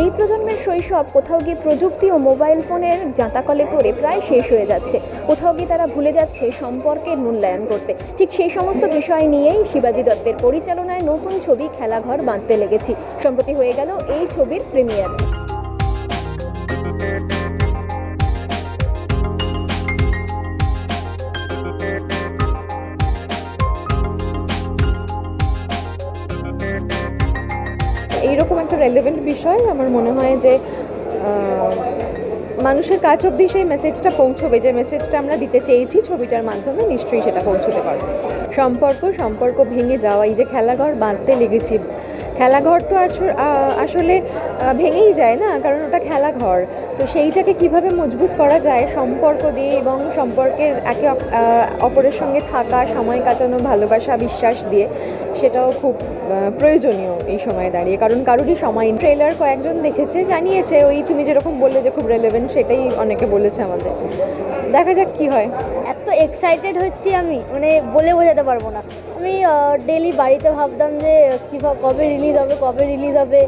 এই প্রজন্মের শৈশব কোথাও গিয়ে প্রযুক্তি ও মোবাইল ফোনের জাঁতাকলে পড়ে প্রায় শেষ হয়ে যাচ্ছে। কোথাও গিয়ে তারা ভুলে যাচ্ছে সম্পর্কের মূল্যায়ন করতে। ঠিক সেই সমস্ত বিষয় নিয়েই শিবাজি দত্তের পরিচালনায় নতুন ছবি খেলাঘর বাঁধতে লেগেছি। সম্প্রতি হয়ে গেল এই ছবির প্রিমিয়ার। এইরকম একটা রেলেভেন্ট বিষয়। আমার মনে হয় যে মানুষের কাছ অবধি সেই মেসেজটা পৌঁছবে। যে মেসেজটা আমরা দিতে চেয়েছি ছবিটার মাধ্যমে, নিশ্চয়ই সেটা পৌঁছতে পারবে। সম্পর্ক সম্পর্ক ভেঙে যাওয়া, এই যে খেলাঘর বাঁধতে লেগেছি খেলাঘর তো আস- আসলে ভেঙেই যায় না, কারণ ওটা খেলাঘর। তো সেইটাকে কীভাবে মজবুত করা যায়, সম্পর্ক দিয়ে এবং সম্পর্কের একে অপ- অপরের সঙ্গে থাকা, সময় কাটানো, ভালোবাসা, বিশ্বাস দিয়ে, সেটাও খুব প্রয়োজনীয় এই সময়ে দাঁড়িয়ে। কারণ কারোরই সময় ট্রেলার কয়েকজন দেখেছে, জানিয়েছে, ওই তুমি যেরকম বললে যে খুব রেলেভেন্ট সেটাই অনেকে বলেছে আমাদের। দেখা যাক কি হয়। এত এক্সাইটেড হচ্ছি আমি মানে বলে বোঝাতে পারব না। আমি ডেলি বাড়িতে ভাবতাম যে কীভাবে কবে রিলিজ হবে কবে রিলিজ হবে।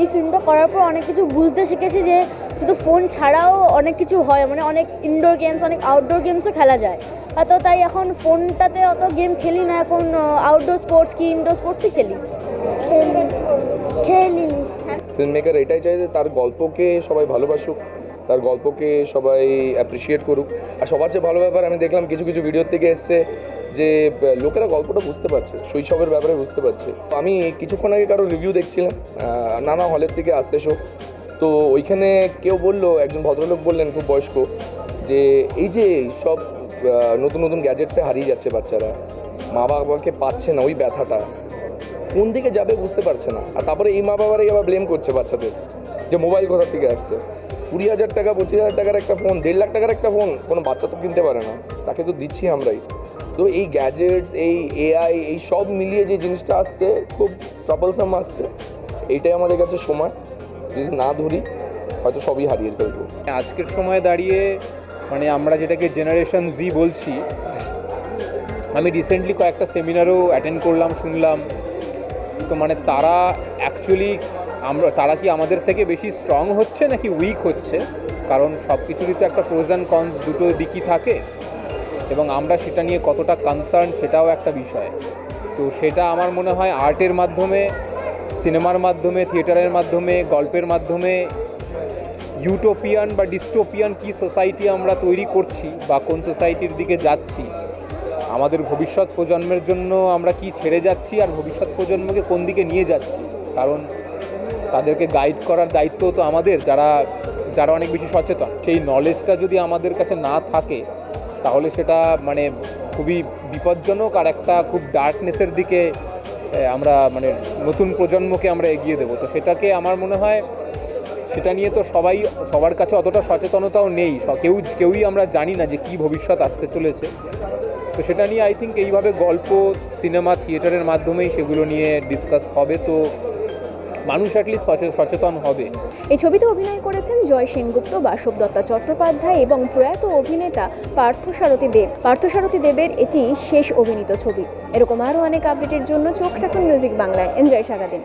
এই ফিল্মটা করার পর অনেক কিছু বুঝতে শিখেছি যে শুধু ফোন ছাড়াও অনেক কিছু হয় মানে অনেক ইনডোর গেমস অনেক আউটডোর গেমসও খেলা যায়। আর তো তাই এখন ফোনটাতে অত গেম খেলি না এখন আউটডোর স্পোর্টস কি ইনডোর স্পোর্টসই খেলি? খেলি। খেলি। ফিল্ম মেকার এটাই চায় যে তার গল্পকে সবাই ভালোবাসুক। তার গল্পকে সবাই অ্যাপ্রিসিয়েট করুক। আর সবার চেয়ে ভালো ব্যাপার, আমি দেখলাম কিছু কিছু ভিডিওর থেকে এসছে যে লোকেরা গল্পটা বুঝতে পারছে, শৈশবের ব্যাপারে বুঝতে পারছে। আমি কিছুক্ষণ আগে কারও রিভিউ দেখছিলাম নানা হলের থেকে আসছে শো তো ওইখানে কেউ বলল, একজন ভদ্রলোক বললেন খুব বয়স্ক, যে, এই যে, সব নতুন নতুন গ্যাজেটসে হারিয়ে যাচ্ছে বাচ্চারা মা বাবাকে পাচ্ছে না ওই ব্যথাটা, কোন দিকে যাবে বুঝতে পারছে না। আর তারপরে এই মা বাবারাই আবার ব্লেম করছে বাচ্চাদের, যে মোবাইল কোথার থেকে আসছে। কুড়ি হাজার টাকা, পঁচিশ হাজার টাকার একটা ফোন দেড় লাখ টাকার একটা ফোন কোনো বাচ্চা তো কিনতে পারে না। তাকে তো দিচ্ছি আমরাই। তো এই গ্যাজেটস এই এআই এই সব মিলিয়ে যে জিনিসটা আসছে, খুব ট্রাবলসাম আসছে। এইটাই আমাদের কাছে সময়। যদি না ধরি, হয়তো সবই হারিয়ে ফেলব। আজকের সময় দাঁড়িয়ে মানে আমরা যেটাকে জেনারেশন জি বলছি, আমি রিসেন্টলি কয়েকটা সেমিনারও অ্যাটেন্ড করলাম, শুনলাম। তো মানে তারা অ্যাকচুয়ালি আমরা, তারা কি আমাদের থেকে বেশি স্ট্রং হচ্ছে নাকি উইক হচ্ছে? কারণ সব কিছুরই তো একটা প্রোজ অ্যান্ড কনস দুটো দিকই থাকে। এবং আমরা সেটা নিয়ে কতটা কনসার্ন সেটাও একটা বিষয়। তো সেটা আমার মনে হয় আর্টের মাধ্যমে সিনেমার মাধ্যমে থিয়েটারের মাধ্যমে, গল্পের মাধ্যমে ইউটোপিয়ান বা ডিস্টোপিয়ান কি সোসাইটি আমরা তৈরি করছি বা কোন সোসাইটির দিকে যাচ্ছি, আমাদের ভবিষ্যৎ প্রজন্মের জন্য আমরা কি ছেড়ে যাচ্ছি আর ভবিষ্যৎ প্রজন্মকে কোন দিকে নিয়ে যাচ্ছি? কারণ তাদেরকে গাইড করার দায়িত্ব তো আমাদের, যারা যারা অনেক বেশি সচেতন। সেই নলেজটা যদি আমাদের কাছে না থাকে, তাহলে সেটা মানে খুবই বিপজ্জনক আর একটা খুব ডার্কনেসের দিকে আমরা মানে নতুন প্রজন্মকে আমরা এগিয়ে দেবো। তো সেটাকে আমার মনে হয়, সেটা নিয়ে তো সবাই, সবার কাছে অতটা সচেতনতাও নেই। কেউ, কেউই আমরা জানি না যে কী ভবিষ্যৎ আসতে চলেছে। তো সেটা নিয়ে আই থিঙ্ক এইভাবে গল্প, সিনেমা, থিয়েটারের মাধ্যমেই সেগুলো নিয়ে ডিসকাস হবে। তো মানুষ অ্যাটলিস্ট সচেতন হবে। এই ছবিতে অভিনয় করেছেন জয় সেনগুপ্ত, বাসব দত্তা চট্টোপাধ্যায় এবং প্রয়াত অভিনেতা পার্থসারথী দেব। পার্থসারথী দেবের এটি শেষ অভিনীত ছবি। এরকম আরও অনেক আপডেটের জন্য চোখ রাখুন মিউজিক বাংলায়। এনজয় সারাদিন।